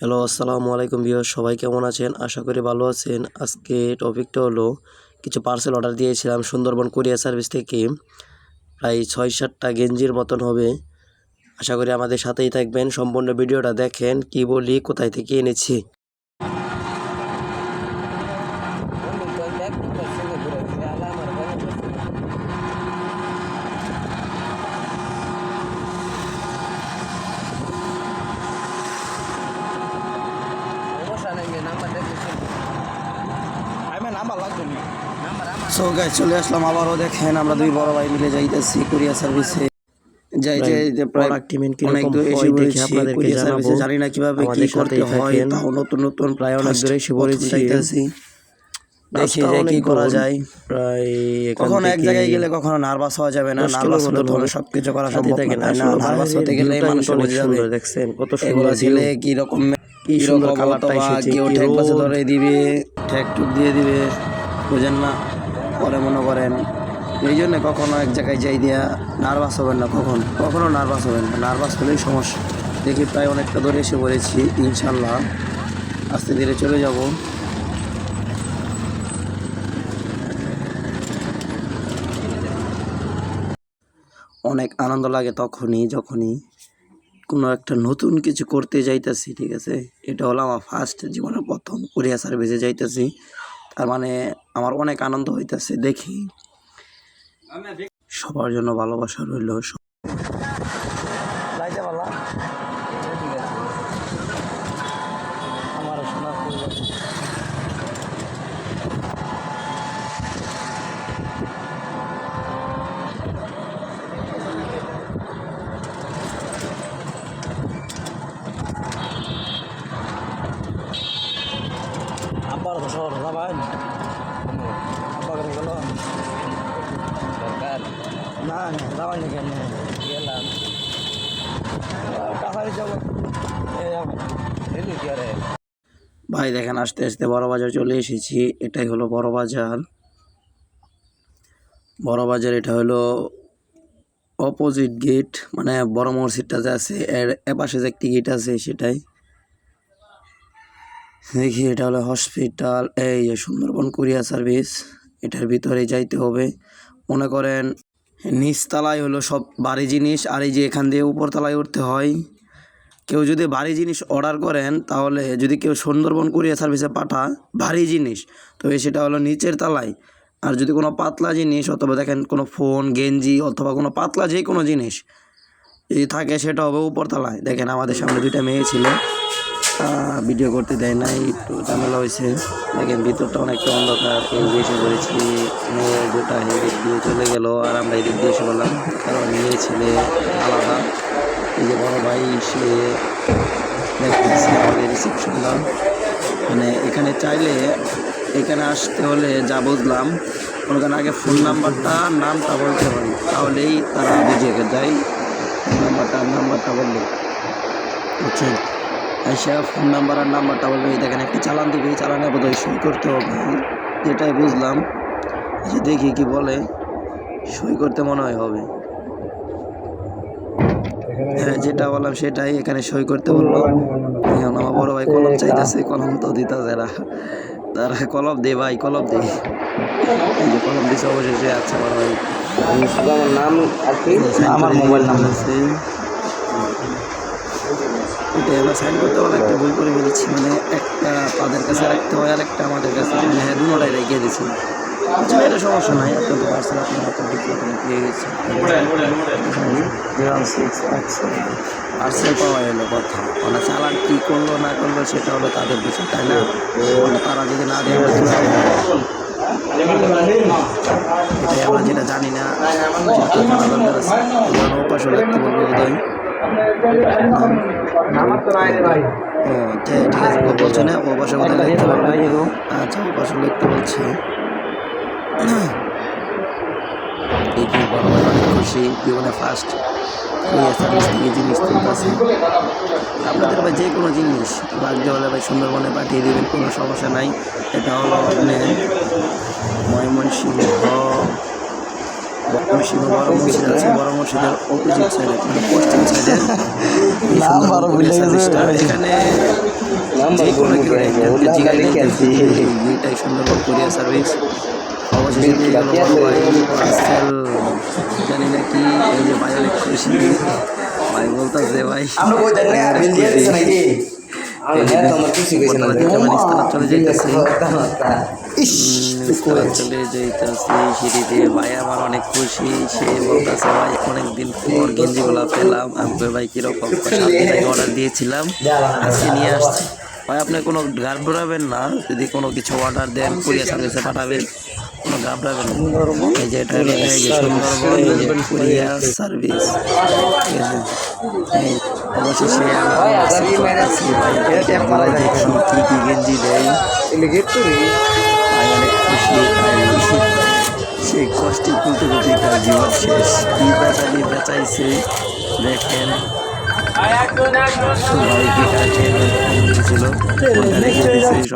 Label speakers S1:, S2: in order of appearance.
S1: Hello, আসসালামু আলাইকুম বিহ সবাই কেমন আছেন? আশা করি ভালো আছেন। আজকে টপিকটা হলো, কিছু পার্সেল অর্ডার দিয়েছিলাম সুন্দরবন কুরিয়ার সার্ভিস থেকে। প্রায় ছয় সাতটা গেঞ্জির মতন হবে। আশা করি আমাদের সাথেই থাকবেন, সম্পূর্ণ ভিডিওটা দেখেন, কি বলি, কোথায় থেকে এনেছি। সো গাই চলে আসলাম আবারও দেখেন আমরা দুই বড় ভাই মিলে যাইতেছি কুরিয়ার সার্ভিসে। যাই যাই প্রায় অনেক
S2: কীরকম
S1: দূর এসে পড়েছি
S2: আপনাদেরকে
S1: সার্ভিসে জানি না কীভাবে কি করতে হয় তাও নতুন নতুন
S2: প্রায় অনেক দূরে এসে পড়েছি।
S1: দেখি যে কি করা যায়।
S2: প্রায়
S1: কখনো এক জায়গায় গেলে কখনো নার্ভাস হওয়া যাবে না নার্ভাস হলে
S2: মতন
S1: সবকিছু করা সম্ভব
S2: থাকেন।
S1: না। তাই না
S2: আসলে
S1: নার্ভাস হতে গেলে মানুষ বুঝে যাবে।
S2: দেখছেন? কত সুন্দর
S1: দিলে কি রকম
S2: কি সুন্দর কালারটা এসেছে,
S1: কেউ ঠেক পাশে ধরে দিবে ঠেক টুক দিয়ে দিবে বুঝেন না? পরে মনে করেন এই জন্য কখনো এক জায়গায় যাই দিয়া নার্ভাস হবেন না কখন? কখনো নার্ভাস হবেন না নার্ভাস হলেই সমস্যা। দেখি প্রায় অনেকটা ধরে এসে পড়েছি ইনশাল্লাহ আস্তে ধীরে চলে যাব। অনেক আনন্দ লাগে তখনই যখনই কোনো একটা নতুন কিছু করতে যাইতেছি, ঠিক আছে? এটা হলো আমার ফার্স্ট জীবনের প্রথম কুরিয়ার সার্ভিসে যাইতেছি। তার মানে আমার অনেক আনন্দ হইতেছে, দেখি। সবার জন্য ভালোবাসা রইল ভাই, দেখেন, আস্তে আস্তে বড় বাজার চলে এসেছি। এটাই হলো বড় বাজার। বড় বাজার, এটা হলো অপোজিট গেট মানে বড় মসজিদটা যে আছে, এর এপাশে যে একটি গেট আছে, সেটাই। দেখি এটা হলো হসপিটাল, এই যে সুন্দরবন কুরিয়ার সার্ভিস, এটার ভিতরে যাইতে হবে। মনে করেন নিচতলায় হলো সব বাড়ি জিনিস, আর এই যে এখান দিয়ে উপরতলায় উঠতে হয়। কেউ যদি ভারী জিনিস অর্ডার করেন, তাহলে যদি কেউ সুন্দরবন কুরিয়ার সার্ভিসে পাঠা ভারী জিনিস তবে সেটা হলো নিচের তলায়। আর যদি কোনো পাতলা জিনিস, অথবা দেখেন কোনো ফোন, গেঞ্জি, অথবা কোনো পাতলা যে কোনো জিনিস যদি থাকে, সেটা হবে উপরতলায়। দেখেন আমাদের সামনে দুইটা মেয়ে ছিল। ভিডিও করতে দেয় নাই, একটু ঝামেলা হয়েছে। দেখেন, ভিতরটা অনেকটা অন্ধকার। এই এসে মেয়ে গোটা এদিক দিয়ে চলে গেল, আর আমরা এদিক দিয়ে এসে বললাম কারণ মেয়ে ছেলে আলাদা। এই যে বড় ভাই, সে দেখতেছে আমাদের রিসেপশনটা মানে এখানে চাইলে, এখানে আসতে হলে যা বুঝলাম ওখানে আগে ফোন নাম্বারটা নামটা বলতে হয় তাহলেই তারা বুঝে যায়। ফোন নাম্বারটা নাম্বারটা বললে। বুঝছেন আইসা ফোন নাম্বার আর নাম্বারটা বলবে এই দেখেন একটি চালান দিবে এই চালানে বোধহয় সই করতে হবে। যেটাই বুঝলাম যে দেখি কি বলে সই করতে মনে হয় হবে। হ্যাঁ যেটা বললাম সেটাই এখানে সই করতে বলল। এখন আমার বড় ভাই কলম চাইতেছে কলম তো দিতেছে না। তারা কলম দে ভাই কলম দে। এই যে কলম দিছে অবশেষে আচ্ছা বড় ভাই।
S2: আমার নাম আমার মোবাইল নাম্বার
S1: দিয়েছে। এটা এবার সাইন করতে বলে একটা ভুল করে ফেলেছি। মানে একটা তাদের কাছে রাখতে হয় আর একটা আমাদের কাছে। মানে হ্যাঁ দুটাই রেখে দিয়েছি। আচ্ছা এটা সমস্যা নাই আপনার তো পার্সেল আপনার হাতে পেয়ে গেছি পার্সেল পাওয়া এলো কথা। মানে চালান কী করল, না করল, সেটা হলো তাদের বিষয়, তাই না? মানে তারা যদি না দেয়, আমরা। এটাই আমরা যেটা জানি না অভ্যাসও লাগতে বলব বোধহয়? ও ঠিক আছে আচ্ছা ফার্স্ট থেকে জিনিস আপনাদের ভাই যে কোনো জিনিস হলে ভাই সুন্দরবনে পাঠিয়ে দেবেন কোনো সমস্যা নাই এটা হলো আপনার ময়মনসিংহ ময়মনসিংহ বড় মসজিদ আছে বড় মসজিদের অপোজিট সাইডে মানে পশ্চিম সাইডে
S2: নাম আরও ভুলে গেছে।
S1: এখানে যে কোনো এটাই সার্ভিস অবশেষে বড় জানি না কি এই যে ভাই অনেক খুশি ভাই বলতেছে ভাই
S3: আমরা কই দেন না
S1: চলে যাইতেছি। চলে যাইতেছি সিঁড়ি দিয়ে। ভাই আমার অনেক খুশি। সে বলতেছে ভাই অনেকদিন পর গেঞ্জিগুলো পেলাম। আমি ভাই কীরকম অর্ডার দিয়েছিলাম। আজকে নিয়ে আসছি। ভাই আপনি কোনো ঘাবড়াবেন না। যদি কোনো কিছু অর্ডার দেন কুরিয়ার সার্ভিসে পাঠাবেন। ঘাবড়াবেন এই যে কষ্টে খুলতে খুলতে তার জীবন শেষ কি বেচালি বেচাইছে দেখেন ভাই কি কাছে ছিল